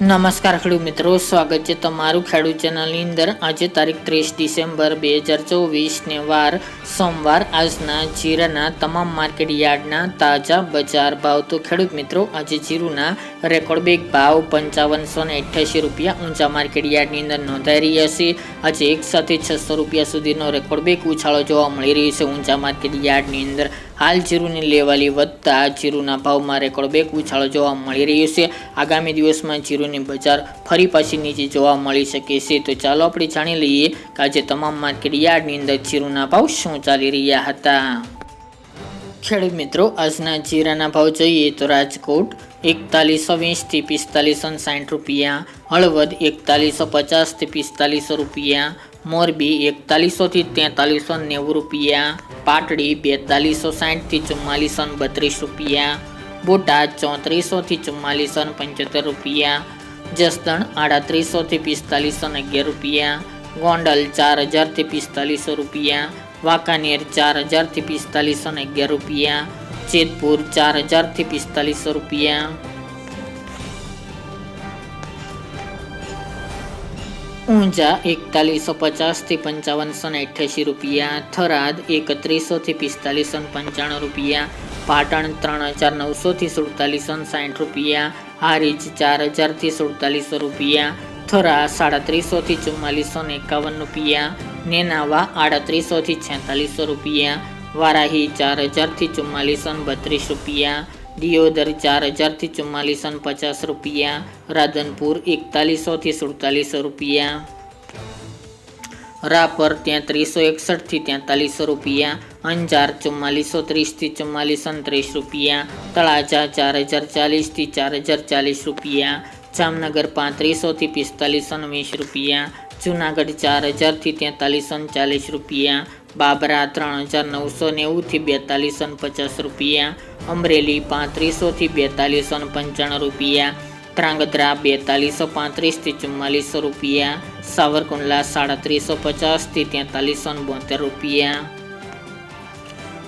નમસ્કાર ખેડૂત મિત્રો, સ્વાગત છે તમારું ખેડૂત ચેનલની અંદર. આજે તારીખ ત્રીસ ડિસેમ્બર બે હજાર ચોવીસને વાર સોમવાર. આજના જીરાના તમામ માર્કેટ યાર્ડના તાજા બજાર ભાવ. તો ખેડૂત મિત્રો, આજે જીરુના રેકોર્ડ બેગ ભાવ પંચાવનસો ને અઠ્યાસી રૂપિયા ઊંચા માર્કેટ યાર્ડની અંદર નોંધાઈ રહ્યા છે. આજે એક સાથે છસો રૂપિયા સુધીનો રેકોર્ડ બેગ ઉછાળો જોવા મળી રહ્યો છે ઊંચા માર્કેટ યાર્ડની અંદર. હાલ જીરુની લેવાલી વધતા જીરુના ભાવમાં રેકોર્ડ બેક ઉછાળો જોવા મળી રહ્યો છે. આગામી દિવસમાં જીરુની બજાર ફરી પાછી નીચે જોવા મળી શકે છે. તો ચાલો આપણે જાણી લઈએ કે આજે તમામ માર્કેટ યાર્ડની અંદર જીરુના ભાવ શું ચાલી રહ્યા હતા. ખેડૂત મિત્રો, આજના જીરાના ભાવ જોઈએ તો રાજકોટ એકતાલીસો વીસથી પિસ્તાલીસો સાઠ રૂપિયા, હળવદ એકતાલીસો પચાસથી પિસ્તાલીસો રૂપિયા મોરબી એકતાલીસોથી તેતાલીસો નેવું રૂપિયા, પાટડી બેતાલીસો સાઠથી ચુમ્માલીસો બત્રીસ રૂપિયા, બોટાદ ચોત્રીસોથી ચુમ્માલીસો પંચોતેર રૂપિયા, જસદણ આડત્રીસોથી પિસ્તાલીસો અગિયાર રૂપિયા, ગોંડલ ચાર હજારથી પિસ્તાલીસો રૂપિયા, વાંકાનેર ચાર હજારથી પિસ્તાલીસો અગિયાર રૂપિયા, જેતપુર ચાર હજારથી પિસ્તાલીસો રૂપિયા ઊંઝા એકતાલીસો પચાસથી પંચાવનસો ને અઠ્યાસી રૂપિયા, થરાદ એકત્રીસોથી પિસ્તાલીસો ને પંચાણું રૂપિયા, પાટણ ત્રણ હજાર નવસોથી સુડતાલીસો ને સાઠ રૂપિયા, હારીજ ચાર હજારથી સુડતાલીસો રૂપિયા, થરા સાડત્રીસોથી ચુમ્માલીસો ને એકાવન રૂપિયા, નેનાવા આડત્રીસોથી છેતાલીસો રૂપિયા, વારાહી ચાર હજારથી ચુમ્માલીસો ને બત્રીસ રૂપિયા દિયોદર ચાર હજારથી ચુમ્માલીસો ને પચાસ રૂપિયા રાધનપુર એકતાલીસોથી સુડતાલીસો રૂપિયા રાપર તેત્રીસો એકસઠથી તેતાલીસો રૂપિયા અંજાર ચુમ્માલીસો ત્રીસથી ચુમ્માલીસો ને ત્રીસ રૂપિયા તળાજા ચાર હજાર ચાલીસથી ચાર હજાર ચાલીસ રૂપિયા જામનગર પાંત્રીસોથી પિસ્તાલીસો ને વીસ રૂપિયા જુનાગઢ ચાર હજારથી તેતાલીસો ને ચાલીસ રૂપિયા બાબરા ત્રણ હજાર નવસો નેવુંથી બેતાલીસો પચાસ રૂપિયા, અમરેલી પાંત્રીસોથી બેતાલીસો પંચાણું રૂપિયા, ધ્રાંગધ્રા બેતાલીસો પાંત્રીસથી ચુમ્માલીસો રૂપિયા, સાવરકુંડલા સાડત્રીસો પચાસથી તેતાલીસો બોતેર રૂપિયા.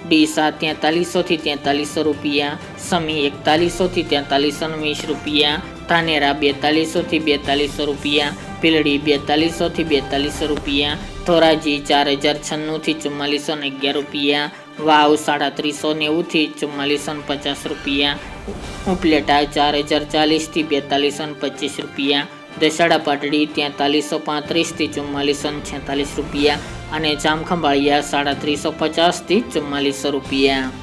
ડીસા તેતાલીસોથી તેતાલીસો રૂપિયા, સમી એકતાલીસોથી તેતાલીસો વીસ રૂપિયા, ધાનેરા બેતાલીસોથી બેતાલીસો રૂપિયા પીલડી બેતાલીસોથી બેતાલીસો રૂપિયા, ધોરાજી ચાર હજાર છન્નુંથી ચુમ્માલીસો ને અગિયાર રૂપિયા, વાવ સાડા સાડત્રીસો નેવુંથી ચુમ્માલીસો ને પચાસ રૂપિયા, ઉપલેટા ચાર હજાર ચાલીસથી બેતાલીસો ને પચીસ રૂપિયા દસાડા પાટડી તેતાલીસો પાંત્રીસથી ચુમ્માલીસો ને છેતાલીસ રૂપિયા અને જામખંભાળિયા સાડત્રીસો પચાસથી ચુમ્માલીસો રૂપિયા.